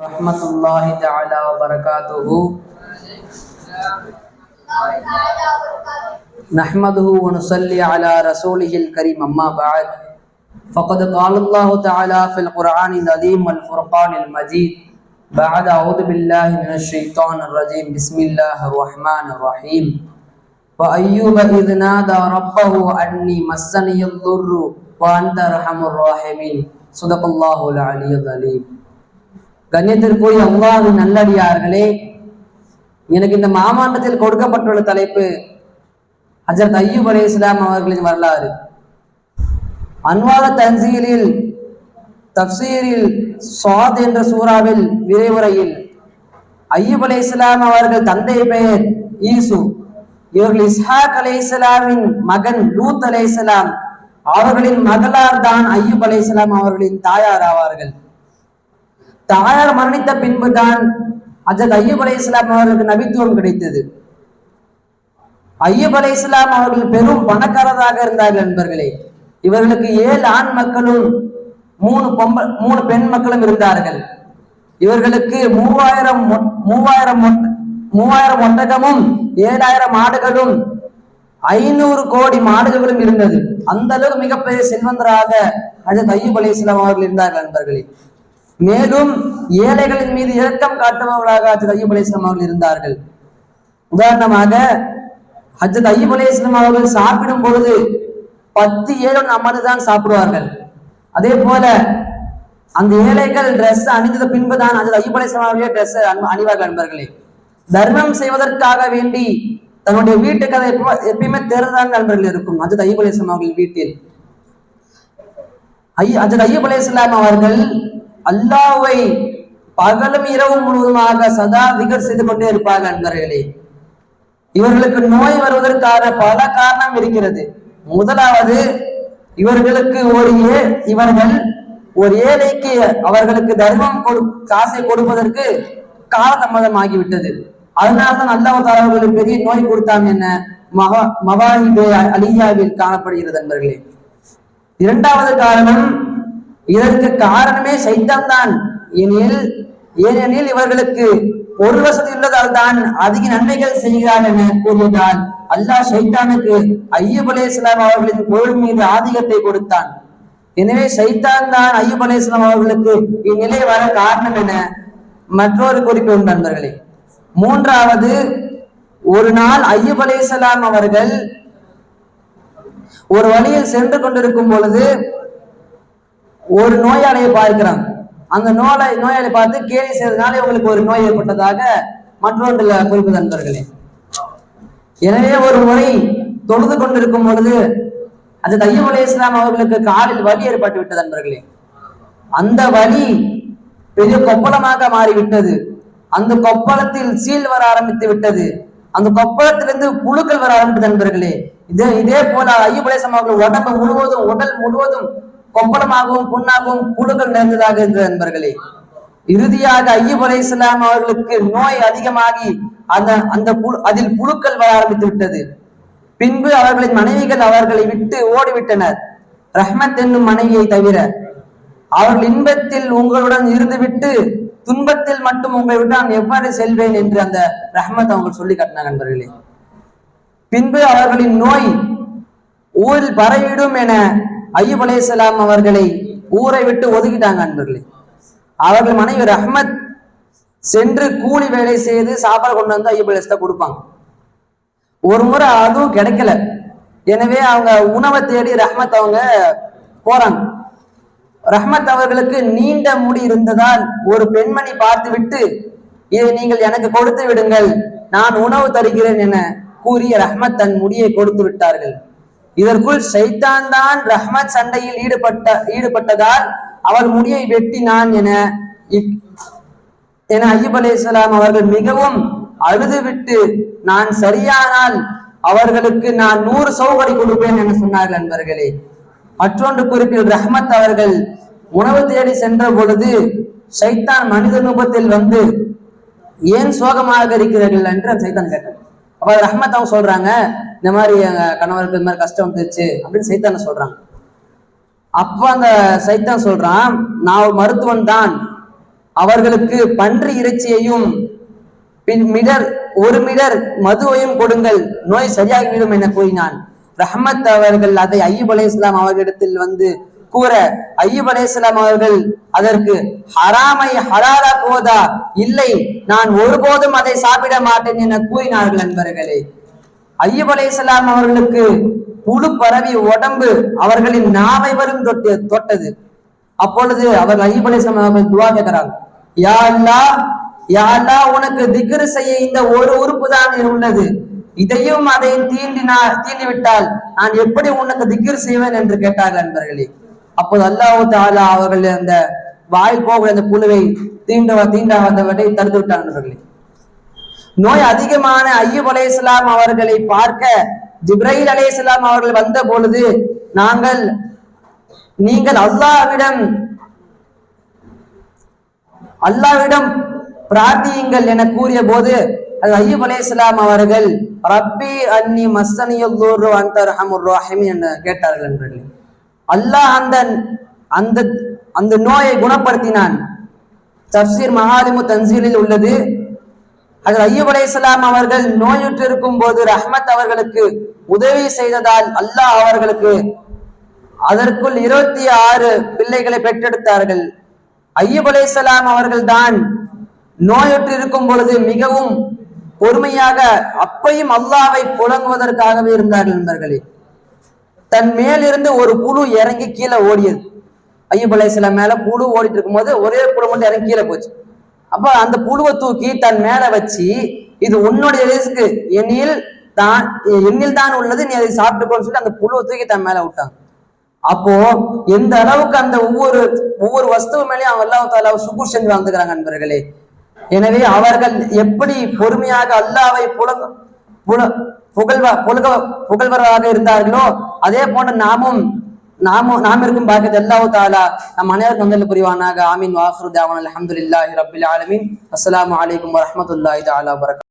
ورحمة الله تعالى وبركاته نحمده ونصلي على رسوله الكريم أما بعد۔ فقد قال الله تعالى في القرآن العظيم والفرقان المجيد بعد أعوذ بالله من الشيطان الرجيم بسم الله الرحمن الرحيم وأيوب إذ نادى ربه أني مسني الضر وأنت أرحم الراحمين صدق الله العلي العليم கண்ணியத்திற்குரிய அல்லாஹின் நல்லடியார்களே எனக்கு இந்த மாமாண்டத்தில் கொடுக்கப்பட்டுள்ள தலைப்பு ஹஜரத் ஐயூப் அலி இஸ்லாம் அவர்களின் வரலாறு. அன்வார தன்சீலில் தப்சீரில் சுவாத் என்ற சூறாவில் விரைவுரையில் ஐயூப் அலி இஸ்லாம் அவர்கள் தந்தை பெயர் ஈசு. இவர்கள் இஸ்ஹாக் அலை இஸ்லாமின் மகன் லூத் அலை இஸ்லாம் அவர்களின் மகளார் தான் ஐயூப் அலை இஸ்லாம் அவர்களின் தாயார் ஆவார்கள். தாயார் மரணித்த பின்புதான் அஜத் ஐயப் அலை இஸ்லாம் அவர்களுக்கு நபித்துவம் கிடைத்தது. ஐயப் அலை இஸ்லாம் அவர்கள் பெரும் பணக்காரராக இருந்தார்கள் நண்பர்களே. இவர்களுக்கு ஏழு ஆண் மக்களும் மூணு பொம்ப மூணு பெண் மக்களும் இருந்தார்கள். இவர்களுக்கு மூவாயிரம் மூவாயிரம் மூவாயிரம் ஒட்டகமும் ஏழாயிரம் ஆடுகளும் ஐநூறு கோடி மாடுகளும் இருந்தது. அந்த அளவுக்கு மிகப்பெரிய செல்வந்தராக அஜத் ஐயூப் அலை இஸ்லாம் அவர்கள் இருந்தார்கள் நண்பர்களே. மேலும் ஏழைகளின் மீது இரக்கம் காட்டுபவர்களாக அஜத் ஐயப் அலைஹிஸ்ஸலாம் அவர்கள் இருந்தார்கள். உதாரணமாக அஜத் ஐயப் அலைஹிஸ்ஸலாம் அவர்கள் சாப்பிடும் பொழுது பத்து ஏழு அமர்ந்துதான் சாப்பிடுவார்கள். அதே போல அந்த ஏழைகள் Dress அணிந்தது பின்புதான் அஜத் ஐயப் அலைஹிஸ்ஸலாம் அவர்களே Dress அணிவார்கள் நண்பர்களே. தர்மம் செய்வதற்காக வேண்டி தன்னுடைய வீட்டு கதை எப்பயுமே திறந்தான் நண்பர்கள் இருக்கும் அஜத் ஐயப் அலைஹிஸ்ஸலாம் அவர்கள் வீட்டில். ஐ அஜத் ஐயப் அலைஹிஸ்ஸலாம் அவர்கள் அல்லாவை பகலும் இரவு முழுவதுமாக சதா திகர் செய்து கொண்டே இருப்பாங்க நண்பர்களே இவர்களுக்கு நோய் வருவதற்கான பல காரணம் இருக்கிறது. முதலாவது இவர்களுக்கு ஒரு ஏ இவர்கள் ஒரு ஏழைக்கு அவர்களுக்கு தர்மம் கொடு காசை கொடுப்பதற்கு காலதாமதம் ஆகிவிட்டது அதனால்தான் அல்லாஹ் அவர்களுக்கு பெரிய நோய் கொடுத்தாங்க என்ன மகா மகாஹிபே அலியாவில் காணப்படுகிறது நண்பர்களே இரண்டாவது காரணம் இதற்கு காரணமே சைத்தான் தான் எனில் ஏனெனில் இவர்களுக்கு ஒரு வசதி உள்ளதால் தான் அதிக நன்மைகள் செய்கிறார் என கூறியதால் அல்லாஹ் சைத்தானுக்கு ஐயூப் அலைஹிஸ்ஸலாம் அவர்களின் பொருள் மீது ஆதிக்கத்தை கொடுத்தான். எனவே சைத்தான் தான் ஐயூப் அலைஹிஸ்ஸலாம் அவர்களுக்கு இந்நிலை வர காரணம் என மற்றொரு குறிப்பு நண்பர்களே. மூன்றாவது ஒரு நாள் ஐயூப் அலைஹிஸ்ஸலாம் அவர்கள் ஒரு வழியில் சென்று கொண்டிருக்கும் பொழுது ஒரு நோயாளியை பார்க்கிறாங்க அந்த நோயை நோயாளி பார்த்து கேலி செய்ததுனால இவங்களுக்கு ஒரு நோய் ஏற்பட்டதாக மற்றொன்றுல குறிப்பு நண்பர்களே. எனவே ஒரு முறை தொழுது கொண்டிருக்கும் பொழுது அது தையம் அலி இஸ்லாம் அவர்களுக்கு காலில் வலி ஏற்பட்டு விட்டது நண்பர்களே. அந்த வலி பெரிய கொப்பளமாக மாறிவிட்டது. அந்த கொப்பளத்தில் சீல் வர ஆரம்பித்து விட்டது. அந்த கொப்பளத்திலிருந்து புழுக்கள் வர ஆரம்பித்தது நண்பர்களே. இதே இதே போல ஐயூப் அவர்கள் உடம்பு முழுவதும் உடல் முழுவதும் கொப்பளமாகவும் புண்ணாகவும் புழுக்கள் நிறைந்ததாக இருந்தது நண்பர்களே. இறுதியாக ஐயூப் அலைஹிஸ்ஸலாம் அவர்களுக்கு நோய் அதிகமாகி அந்த அந்த புழு- அதில் புழுக்கள் வர ஆரம்பித்து விட்டது. பின்பு அவர்களின் மனைவிகள் அவர்களை விட்டு ஓடிவிட்டனர். ரஹ்மத் என்னும் மனைவியை தவிர அவர்கள் இன்பத்தில் உங்களுடன் இருந்துவிட்டு துன்பத்தில் மட்டும் உங்களை விட்டு நான் எவ்வாறு செல்வேன் என்று அந்த ரஹ்மத் அவங்க சொல்லி காட்டினார் நண்பர்களே. பின்பு அவர்களின் நோய் ஊரில் பரவிடும் என ஐயப் அலைஹிஸ்ஸலாம் அவர்களை ஊரை விட்டு ஒதுக்கிட்டாங்க அன்பர்களே. அவர்கள் மனைவி ரஹ்மத் சென்று கூலி வேலை செய்து சாப்பாடு கொண்டு வந்து ஐயூப் கொடுப்பாங்க. ஒரு முறை அதுவும் கிடைக்கல. எனவே அவங்க உணவை தேடி ரஹ்மத் அவங்க போறாங்க. ரஹ்மத் அவர்களுக்கு நீண்ட முடி இருந்ததால் ஒரு பெண்மணி பார்த்து விட்டு இதை நீங்கள் எனக்கு கொடுத்து விடுங்கள். நான் உணவு தருகிறேன் என கூறி ரஹ்மத் தன் முடியை கொடுத்து விட்டார்கள். இதற்குள் ஷைத்தான் தான் ரஹ்மத் சண்டையில் ஈடுபட்ட ஈடுபட்டதால் அவள் முடியை வெட்டினான் என இக்- என ஐயூப் அவர்கள் மிகவும் அழுதுவிட்டு நான் சரியானால் அவர்களுக்கு நான் நூறு சௌகடி கொடுப்பேன் என சொன்னார்கள் நண்பர்களே மற்றொன்று குறிப்பில் ரஹ்மத் அவர்கள் உணவு தேடி சென்ற பொழுது சைத்தான் மனித ரூபத்தில் வந்து ஏன் சோகமாக இருக்கிறீர்கள் என்று சைத்தான் கேட்டார் அப்ப ரஹ்மத் அவங்க சொல்றாங்க இந்த மாதிரி எங்க கணவருக்கு இந்த மாதிரி கஷ்டம் வந்துச்சு அப்படின்னு சைத்தான சொல்றாங்க அப்ப அந்த சைத்தான் சொல்றான் நான் ஒரு மருத்துவன் தான். அவர்களுக்கு பன்றி இறைச்சியையும் பின் மிடர் ஒரு மிடர் மதுவையும் கொடுங்கள் நோய் சரியாகிவிடும் என கூறினான். ரஹமத் அவர்கள் அதை ஐயூப் அலை இஸ்லாம் அவர்களிடத்தில் வந்து கூற ஐயூப் அவர்கள் அதற்கு ஹராமை ஹலாலாக்குவதா இல்லை நான் ஒருபோதும் அதை சாப்பிட மாட்டேன் என கூறினார்கள் நண்பர்களே. ஐயப் அலை அவர்களுக்கு புழு பரவி உடம்பு அவர்களின் நாவை வரும் தொட்டு தொட்டது. அப்பொழுது அவர் ஐயப் அலை அவர்கள் துவா கேட்கிறாங்க. யா அல்லா யா அல்லா உனக்கு திக்ரு செய்ய இந்த ஒரு உறுப்பு தான் உள்ளது இதையும் அதையும் தீண்டினா தீண்டி விட்டால் நான் எப்படி உனக்கு திக்ர் செய்வேன் என்று கேட்டார்கள் நண்பர்களே. அப்போது அல்லாஹு தாலா அவர்கள் அந்த வாய் போகிற அந்த புழுவை தீண்ட தீண்டா வந்தவற்றை தடுத்து விட்டார்கள் நோய் அதிகமான ஐயூப் அலைஹிஸ்ஸலாம் அவர்களை பார்க்க ஜிப்ரைல் இஸ்லாம் அவர்கள் வந்த பொழுது நாங்கள் நீங்கள் அல்லாஹ்விடம் அல்லாஹ்விடம் பிரார்த்தியுங்கள் என கூறிய போது அது ஐயூப் அலைஹிஸ்ஸலாம் அவர்கள் ரப்பி அன்னி மஸ்தனியுல்லூர் அந்த ரஹமுர் ரஹிம் என கேட்டார்கள் நண்பர்களே. அல்லாஹ் அந்த அந்த அந்த நோயை குணப்படுத்தினான். தப்சீர் மகாலிமு தன்சீலில் உள்ளது. அதில் ஐயூப் அலைஹிஸ்ஸலாம் அவர்கள் நோயுற்று இருக்கும் போது ரஹ்மத் அவர்களுக்கு உதவி செய்ததால் அல்லாஹ் அவர்களுக்கு அதற்குள் இருபத்தி ஆறு பிள்ளைகளை பெற்றெடுத்தார்கள். ஐயூப் அலைஹிஸ்ஸலாம் அவர்கள் தான் நோயுற்று இருக்கும் பொழுது மிகவும் பொறுமையாக அப்பையும் அல்லாவை புழங்குவதற்காகவே இருந்தார்கள் நண்பர்களே. தன் மேலிருந்து ஒரு புழு இறங்கி கீழே ஓடியது. ஐயூப் சில மேல புழு ஓடிட்டு இருக்கும்போது ஒரே புழு மட்டும் இறங்கி கீழே போச்சு. அப்ப அந்த புழுவை தூக்கி தன் மேல வச்சு இது உன்னுடைய ரிஸ்க்கு என்னில் தான் எண்ணில் தான் உள்ளது நீ அதை சாப்பிட்டுக்கோன்னு சொல்லி அந்த புழுவை தூக்கி தன் மேல விட்டாங்க அப்போ எந்த அளவுக்கு அந்த ஒவ்வொரு ஒவ்வொரு வஸ்துவ மேலேயும் அவங்க அல்லாஹ் தாலா சுகூர் செஞ்சு வாழ்ந்துக்கிறாங்க நண்பர்களே எனவே அவர்கள் எப்படி பொறுமையாக அல்லாவை புலங்க புகழ்வ புகழ புகழ்வராக இருந்தார்களோ அதே போன்ற நாமும் நாமும் நாம் இருக்கும் பாக்கியத்தை எல்லாவும் தாலா நம் அனைவருக்கும் வந்து புரிவானாக. ஆமீன் வாஃபுரு தாவான் அல்ஹம்துலில்லாஹி ரப்பில் ஆலமீன். அஸ்ஸலாமு அலைக்கும் வரஹ்மத்துல்லாஹி தஆலா வபரகாத்துஹு